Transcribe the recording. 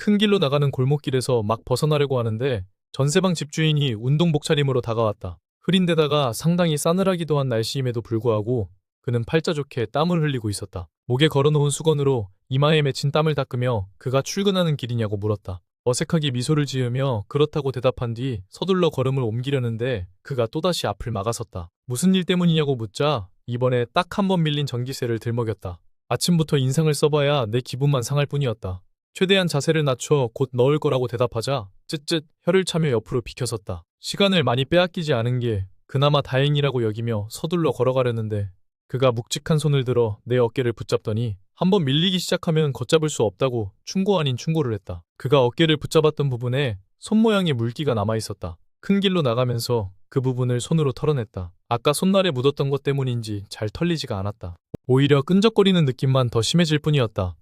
큰 길로 나가는 골목길에서 막 벗어나려고 하는데 전세방 집주인이 운동복 차림으로 다가왔다. 흐린 데다가 상당히 싸늘하기도 한 날씨임에도 불구하고 그는 팔자 좋게 땀을 흘리고 있었다. 목에 걸어놓은 수건으로 이마에 맺힌 땀을 닦으며 그가 출근하는 길이냐고 물었다. 어색하게 미소를 지으며 그렇다고 대답한 뒤 서둘러 걸음을 옮기려는데 그가 또다시 앞을 막아섰다. 무슨 일 때문이냐고 묻자 이번에 딱 한 번 밀린 전기세를 들먹였다. 아침부터 인상을 써봐야 내 기분만 상할 뿐이었다. 최대한 자세를 낮춰 곧 넣을 거라고 대답하자 쯧쯧 혀를 차며 옆으로 비켜섰다. 시간을 많이 빼앗기지 않은 게 그나마 다행이라고 여기며 서둘러 걸어가려는데 그가 묵직한 손을 들어 내 어깨를 붙잡더니 한번 밀리기 시작하면 걷잡을 수 없다고 충고 아닌 충고를 했다. 그가 어깨를 붙잡았던 부분에 손 모양의 물기가 남아 있었다. 큰 길로 나가면서 그 부분을 손으로 털어냈다. 아까 손날에 묻었던 것 때문인지 잘 털리지가 않았다. 오히려 끈적거리는 느낌만 더 심해질 뿐이었다.